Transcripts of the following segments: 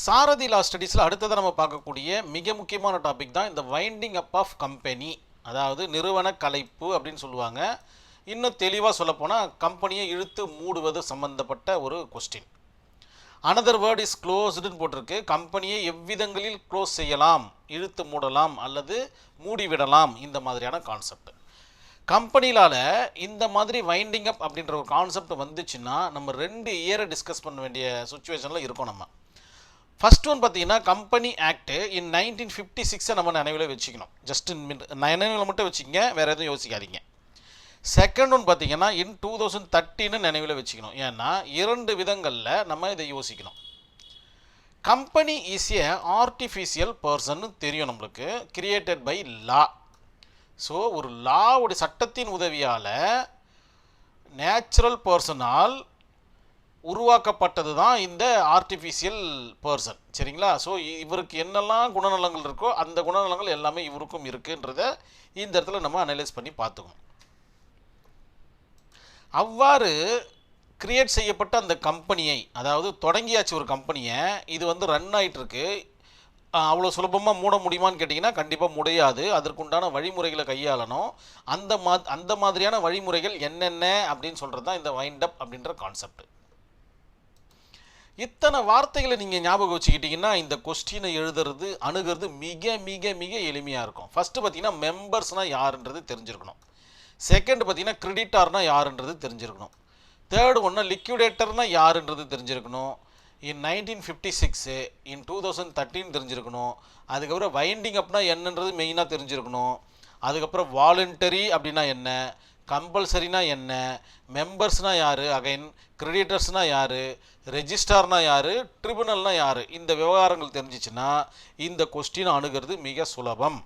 சாரதி லா ஸ்டடீஸில் அடுத்ததை நம்ம பார்க்கக்கூடிய மிக முக்கியமான டாபிக் தான் இந்த வைண்டிங் அப் ஆஃப் கம்பெனி அதாவது நிறுவன கலைப்பு அப்படின்னு சொல்லுவாங்க. இன்னும் தெளிவாக சொல்லப்போனால் கம்பெனியை இழுத்து மூடுவது சம்பந்தப்பட்ட ஒரு கொஸ்டின் அனதர் வேர்ட் இஸ் க்ளோஸ்டுன்னு போட்டிருக்கு. கம்பெனியை எவ்விதங்களில் க்ளோஸ் செய்யலாம்? இழுத்து மூடலாம் அல்லது மூடிவிடலாம்? இந்த மாதிரியான கான்செப்ட் கம்பெனியால் இந்த மாதிரி வைண்டிங் அப் அப்படின்ற ஒரு கான்செப்ட் வந்துச்சுன்னா நம்ம ரெண்டு இயரை டிஸ்கஸ் பண்ண வேண்டிய சுச்சுவேஷனில் இருக்கோம் நம்ம. ஃபர்ஸ்ட் ஒன் பார்த்தீங்கன்னா company act in nineteen fifty சிக்ஸை நம்ம நினைவில் வச்சுக்கணும். ஜஸ்ட் நினைவில் மட்டும் வச்சுக்கோங்க வேறு எதுவும் யோசிக்காதீங்க. செகண்ட் ஒன் பார்த்தீங்கன்னா இன் டூ தௌசண்ட் தேர்ட்டின்னு நினைவில் வச்சுக்கணும். ஏன்னா இரண்டு விதங்களில் நம்ம இதை யோசிக்கணும். Company is a artificial person தெரியும் நம்மளுக்கு. கிரியேட்டட் பை லா ஸோ ஒரு லாவுடைய சட்டத்தின் உதவியால் நேச்சுரல் பர்சனால் உருவாக்கப்பட்டது தான் இந்த ஆர்டிஃபிஷியல் பர்சன் சரிங்களா? ஸோ இவருக்கு என்னெல்லாம் குணநலங்கள் இருக்கோ அந்த குணநலங்கள் எல்லாமே இவருக்கும் இருக்குன்றத இந்த இடத்துல நம்ம அனலைஸ் பண்ணி பார்த்துக்கோம் அவ்வாறு கிரியேட் செய்யப்பட்ட அந்த கம்பெனியை அதாவது தொடங்கியாச்சு ஒரு கம்பெனியை இது வந்து ரன் ஆகிட்டுருக்கு அவ்வளோ சுலபமாக மூட முடியுமான்னு கேட்டிங்கன்னா கண்டிப்பாக முடியாது. அதற்குண்டான வழிமுறைகளை கையாளணும். அந்த மா அந்த மாதிரியான வழிமுறைகள் என்னென்ன அப்படின்னு சொல்கிறது தான் இந்த வைண்டப் அப் அப்படின்ற கான்செப்ட் இத்தனை வார்த்தைகளை நீங்கள் ஞாபகம் வச்சுக்கிட்டிங்கன்னா இந்த கொஸ்டினை எழுதுறது அணுகிறது மிக மிக மிக எளிமையாக இருக்கும். ஃபஸ்ட்டு பார்த்தீங்கன்னா மெம்பர்ஸ்னால் யாருன்றது தெரிஞ்சிருக்கணும். செகண்ட் பார்த்தீங்கன்னா கிரெடிட்டார்னால் யாருன்றது தெரிஞ்சிருக்கணும். தேர்டு ஒன்று லிக்யூடேட்டர்னால் யாருன்றது தெரிஞ்சிருக்கணும். In nineteen fifty six in two thousand thirteen தெரிஞ்சிருக்கணும். அதுக்கப்புறம் வைண்டிங் அப்னா என்னன்றது மெயினாக தெரிஞ்சிருக்கணும். அதுக்கப்புறம் வாலண்டரி அப்படின்னா என்ன? கம்பல்சரினா என்ன? மெம்பர்ஸ்னால் யார்? அகைன் கிரெடிட்டர்ஸ்னால் யார்? ரெஜிஸ்டார்னால் யார்? ட்ரிபுனல்னால் யார்? இந்த விவகாரங்கள் தெரிஞ்சிச்சுன்னா இந்த கொஸ்டின் அணுகிறது மிக சுலபம்.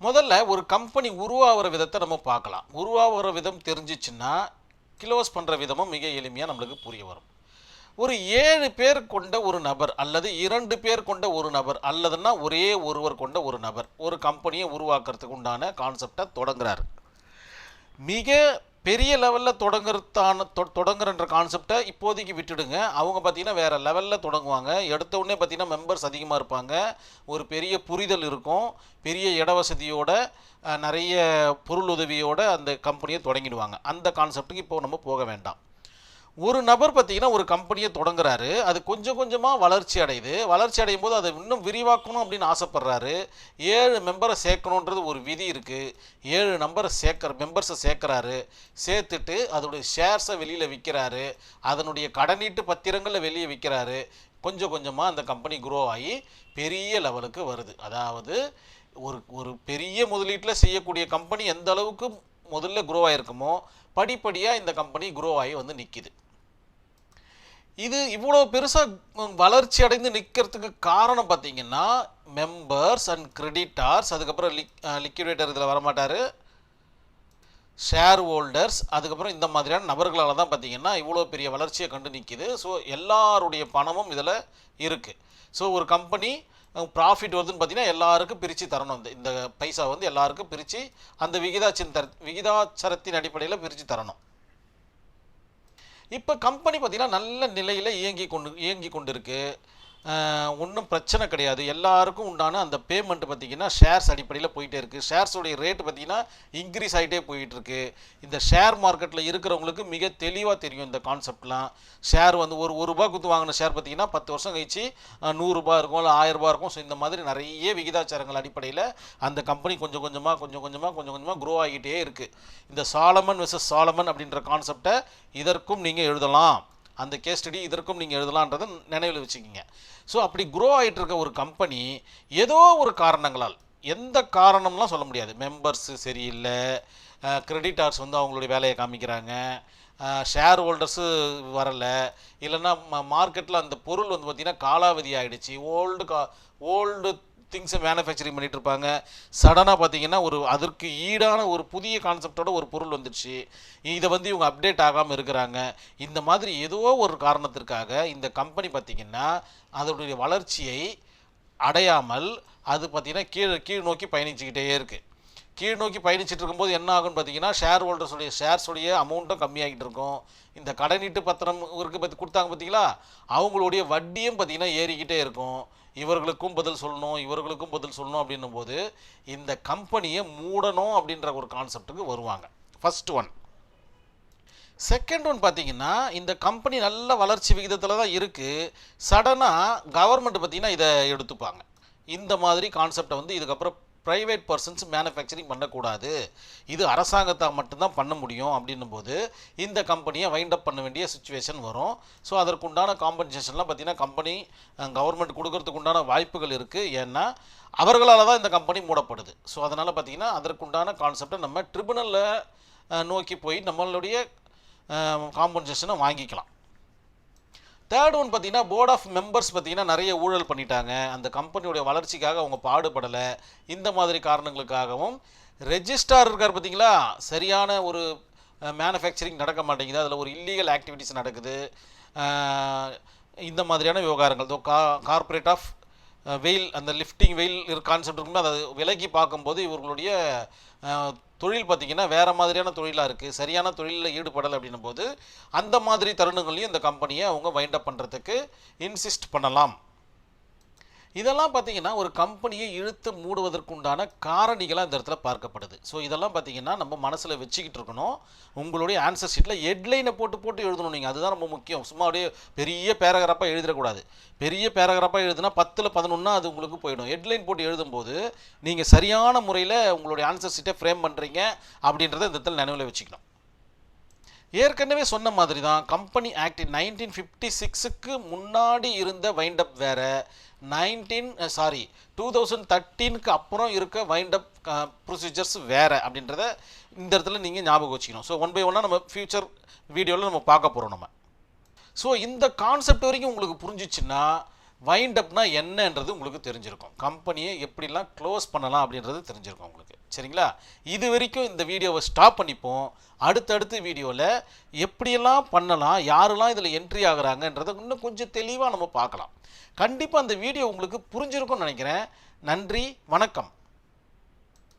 முதல்ல ஒரு கம்பெனி உருவாகிற விதத்தை நம்ம பார்க்கலாம். உருவாகிற விதம் தெரிஞ்சிச்சுன்னா க்ளோஸ் பண்ணுற விதமும் மிக எளிமையாக நம்மளுக்கு புரிய வரும். ஒரு ஏழு பேர் கொண்ட ஒரு நபர் அல்லது இரண்டு பேர் கொண்ட ஒரு நபர் அல்லதுன்னா ஒரே ஒருவர் கொண்ட ஒரு நபர் ஒரு கம்பெனியை உருவாக்குறதுக்கு உண்டான கான்செப்டை தொடங்குறாரு. மிக பெரிய லெவலில் தொடங்குறதான தொ தொடங்குறன்ற கான்செப்டை இப்போதைக்கு விட்டுடுங்க. அவங்க பார்த்தீங்கன்னா வேறு லெவலில் தொடங்குவாங்க. எடுத்த உடனே பார்த்தீங்கன்னா மெம்பர்ஸ் அதிகமாக இருப்பாங்க. ஒரு பெரிய புரிதல் இருக்கும். பெரிய இட வசதியோட நிறைய பொருள் உதவியோட அந்த கம்பெனியை தொடங்கிடுவாங்க. அந்த கான்செப்ட்டுக்கு இப்போ நம்ம போக வேண்டாம். ஒரு நபர் பார்த்தீங்கன்னா ஒரு கம்பெனியை தொடங்குறாரு. அது கொஞ்சம் கொஞ்சமாக வளர்ச்சி அடையுது. வளர்ச்சி அடையும் போது அதை இன்னும் விரிவாக்கணும் அப்படின்னு ஆசைப்படுறாரு. ஏழு மெம்பரை சேர்க்கணுன்றது ஒரு விதி இருக்குது ஏழு நம்பரை சேர்க்குற மெம்பர்ஸை சேர்க்குறாரு. சேர்த்துட்டு அதோடைய ஷேர்ஸை வெளியில் விற்கிறாரு அதனுடைய கடனீட்டு பத்திரங்களை வெளியே விற்கிறாரு கொஞ்சம் கொஞ்சமாக அந்த கம்பெனி குரோ ஆகி பெரிய லெவலுக்கு வருது. அதாவது ஒரு ஒரு பெரிய முதலீட்டில் செய்யக்கூடிய கம்பெனி எந்த அளவுக்கு முதல்ல குரோ ஆகிருக்குமோ படிப்படியாக இந்த கம்பெனி குரோ ஆகி வந்து நிற்கிது இது இவ்வளோ பெருசாக வளர்ச்சி அடைந்து நிற்கிறதுக்கு காரணம் பார்த்தீங்கன்னா மெம்பர்ஸ் அண்ட் கிரெடிட்டார்ஸ் அதுக்கப்புறம் லிக் லிக்விடேட்டர் இதில் வரமாட்டார். ஷேர் ஹோல்டர்ஸ் அதுக்கப்புறம் இந்த மாதிரியான நபர்களால் தான் பார்த்தீங்கன்னா இவ்வளோ பெரிய வளர்ச்சியை கண்டு நிற்கிது ஸோ எல்லாருடைய பணமும் இதில் இருக்குது ஸோ ஒரு கம்பெனி ப்ராஃபிட் வருதுன்னு பார்த்தீங்கன்னா எல்லாருக்கும் பிரித்து தரணும். இந்த இந்த பைசா வந்து எல்லாருக்கும் பிரித்து அந்த விகிதாச்சின் தர விகிதாச்சாரத்தின் அடிப்படையில் பிரித்து தரணும். இப்போ கம்பெனி பார்த்தீங்கன்னா நல்ல நிலையில் இயங்கி கொண்டு இயங்கி கொண்டு இருக்குது ஒன்றும் பிரச்சனை கிடையாது. எல்லாருக்கும் உண்டான அந்த பேமெண்ட் பார்த்தீங்கன்னா ஷேர்ஸ் அடிப்படையில் போயிட்டே இருக்குது ஷேர்ஸோடைய ரேட் பார்த்தீங்கன்னா இன்க்ரீஸ் ஆகிட்டே போயிட்டுருக்கு இந்த ஷேர் மார்க்கெட்டில் இருக்கிறவங்களுக்கு மிக தெளிவாக தெரியும் இந்த கான்செப்ட்லாம் ஷேர் வந்து ஒரு ஒரு ரூபா கொடுத்து வாங்கின ஷேர் பார்த்தீங்கன்னா பத்து வருஷம் கழிச்சு நூறுரூபா இருக்கும் இல்லை ஆயிரம் இருக்கும். ஸோ இந்த மாதிரி நிறைய விகிதாச்சாரங்கள் அடிப்படையில் அந்த கம்பெனி கொஞ்சம் கொஞ்சமாக கொஞ்சம் கொஞ்சமாக கொஞ்சம் கொஞ்சமாக க்ரோ ஆகிட்டே இருக்குது இந்த சாலமன் விசஸ் சாலமன் அப்படின்ற கான்செப்டை இதற்கும் நீங்கள் எழுதலாம். அந்த கேஸ் ஸ்டடி இதற்கும் நீங்கள் எழுதலான்றதை நினைவில் வச்சுக்கிங்க. ஸோ அப்படி குரோ ஆகிட்டு இருக்க ஒரு கம்பெனி ஏதோ ஒரு காரணங்களால் எந்த காரணம்லாம் சொல்ல முடியாது. மெம்பர்ஸு சரியில்லை கிரெடிட்டார்ஸ் வந்து அவங்களுடைய வேலையை காமிக்கிறாங்க ஷேர் ஹோல்டர்ஸு வரலை இல்லைன்னா மார்க்கெட்டில் அந்த பொருள் வந்து பார்த்திங்கன்னா காலாவதி ஆகிடுச்சு ஓல்டு கா ஓல்டு திங்ஸை மேனுஃபேக்சரிங் பண்ணிட்டு இருப்பாங்க சடனாக பார்த்தீங்கன்னா ஒரு அதற்கு ஈடான ஒரு புதிய கான்செப்டோட ஒரு பொருள் வந்துடுச்சு. இதை வந்து இவங்க அப்டேட் ஆகாமல் இருக்கிறாங்க. இந்த மாதிரி ஏதோ ஒரு காரணத்திற்காக இந்த கம்பெனி பார்த்திங்கன்னா அதனுடைய வளர்ச்சியை அடையாமல் அது பார்த்திங்கன்னா கீழே கீழ் நோக்கி பயணிச்சுக்கிட்டே இருக்குது கீழ் நோக்கி பயணிச்சுட்டு இருக்கும்போது என்ன ஆகும்னு பார்த்தீங்கன்னா ஷேர் ஹோல்டர்ஸுடைய ஷேர்ஸுடைய அமௌண்ட்டும் கம்மியாகிட்டு இருக்கும். இந்த கடனீட்டு பத்திரம் இருக்குது பற்றி கொடுத்தாங்க பார்த்தீங்களா அவங்களுடைய வட்டியும் பார்த்தீங்கன்னா ஏறிக்கிட்டே இருக்கும். இவர்களுக்கும் பதில் சொல்லணும் இவர்களுக்கும் பதில் சொல்லணும் அப்படின்னும் போது இந்த கம்பெனியை மூடணும் அப்படின்ற ஒரு கான்செப்ட்டுக்கு வருவாங்க. ஃபர்ஸ்ட் ஒன் செகண்ட் ஒன் பார்த்தீங்கன்னா இந்த கம்பெனி நல்ல வளர்ச்சி விகிதத்தில் தான் இருக்குது சடனாக கவர்மெண்ட் பார்த்தீங்கன்னா இதை எடுத்துப்பாங்க. இந்த மாதிரி கான்செப்டை வந்து இதுக்கப்புறம் ப்ரைவேட் பர்சன்ஸ் மேனுஃபேக்சரிங் பண்ணக்கூடாது. இது அரசாங்கத்தால் மட்டும்தான் பண்ண முடியும் அப்படின்னும் போது இந்த கம்பெனியை வைண்ட் அப் பண்ண வேண்டிய சுச்சுவேஷன் வரும். ஸோ அதற்குண்டான காம்பன்சேஷன்லாம் பார்த்தீங்கன்னா கம்பெனி கவர்மெண்ட் கொடுக்கறதுக்கு உண்டான வாய்ப்புகள் இருக்குது ஏன்னா அவர்களால் தான் இந்த கம்பெனி மூடப்படுது. ஸோ அதனால் பார்த்தீங்கன்னா அதற்குண்டான கான்செப்டை நம்ம ட்ரிபுனலில் நோக்கி போய் நம்மளுடைய காம்பன்சேஷனை வாங்கிக்கலாம். தேர்ட் ஒன் பார்த்தீங்கன்னா போர்ட் ஆஃப் மெம்பர்ஸ் பார்த்தீங்கன்னா நிறைய ஊழல் பண்ணிட்டாங்க. அந்த கம்பெனியோடைய வளர்ச்சிக்காக அவங்க பாடுபடலை. இந்த மாதிரி காரணங்களுக்காகவும் ரெஜிஸ்டார் இருக்கார் பார்த்தீங்களா? சரியான ஒரு மேனுஃபேக்சரிங் நடக்க மாட்டேங்குது. அதில் ஒரு இல்லீகல் ஆக்டிவிட்டிஸ் நடக்குது. இந்த மாதிரியான விவகாரங்கள். கா கார்ப்பரேட் ஆஃப் வெயில் அந்த லிஃப்டிங் வெயில் கான்செப்ட் இருக்கும்போது அதை விலக்கி பார்க்கும்போது இவர்களுடைய தொழில் பார்த்திங்கன்னா வேறு மாதிரியான தொழிலாக இருக்குது சரியான தொழிலில் ஈடுபடலை அப்படின்னும் போது அந்த மாதிரி தருணங்களையும் இந்த கம்பெனியை அவங்க வைண்டப் பண்ணுறதுக்கு இன்சிஸ்ட் பண்ணலாம். இதெல்லாம் பார்த்தீங்கன்னா ஒரு கம்பெனியை இழுத்து மூடுவதற்குண்டான காரணிகளாக இந்த இடத்துல பார்க்கப்படுது. ஸோ இதெல்லாம் பார்த்தீங்கன்னா நம்ம மனசில் வச்சுக்கிட்டு இருக்கணும். உங்களுடைய ஆன்சர் ஷீட்டில் ஹெட்லைனை போட்டு போட்டு எழுதணும் நீங்கள் அதுதான் ரொம்ப முக்கியம். சும்மா அப்படியே பெரிய பேராகிராஃபாக எழுதிடக்கூடாது. பெரிய பேராகிராஃபாக எழுதுனா பத்தில் பதினொன்னா அது உங்களுக்கு போயிடும். ஹெட்லைன் போட்டு எழுதும்போது நீங்கள் சரியான முறையில் உங்களுடைய ஆன்சர் ஷீட்டை ஃப்ரேம் பண்ணுறீங்க அப்படின்றத இந்த இடத்துல நினைவில் வச்சுக்கணும். ஏற்கனவே சொன்ன மாதிரி தான் கம்பெனி ஆக்ட் நைன்டீன் ஃபிஃப்டி சிக்ஸுக்கு முன்னாடி இருந்த வைண்டப் வேறு. நைன்டீன் சாரி டூ தௌசண்ட் தேர்ட்டீனுக்கு அப்புறம் இருக்க வைண்ட் அப் ப்ரொசீஜர்ஸ் வேறு அப்படின்றத இந்த இடத்துல நீங்கள் ஞாபகம் வச்சுக்கணும். ஸோ ஒன் பை ஒன்னாக நம்ம ஃப்யூச்சர் வீடியோவில் நம்ம பார்க்க போகிறோம் நம்ம. ஸோ இந்த கான்செப்ட் வரைக்கும் உங்களுக்கு புரிஞ்சிச்சுன்னா வைண்ட் அப்னா என்னன்றது உங்களுக்கு தெரிஞ்சிருக்கும். கம்பெனியை எப்படிலாம் க்ளோஸ் பண்ணலாம் அப்படின்றது தெரிஞ்சிருக்கும் உங்களுக்கு. சரிங்களா? இது வரைக்கும் இந்த வீடியோவை ஸ்டாப் பண்ணிப்போம். அடுத்தடுத்து வீடியோவில் எப்படியெல்லாம் பண்ணலாம் யாரெல்லாம் இதில் என்ட்ரி ஆகுறாங்கன்றதை இன்னும் கொஞ்சம் தெளிவாக நம்ம பார்க்கலாம். கண்டிப்பாக அந்த வீடியோ உங்களுக்கு புரிஞ்சிருக்கும்னு நினைக்கிறேன். நன்றி வணக்கம்.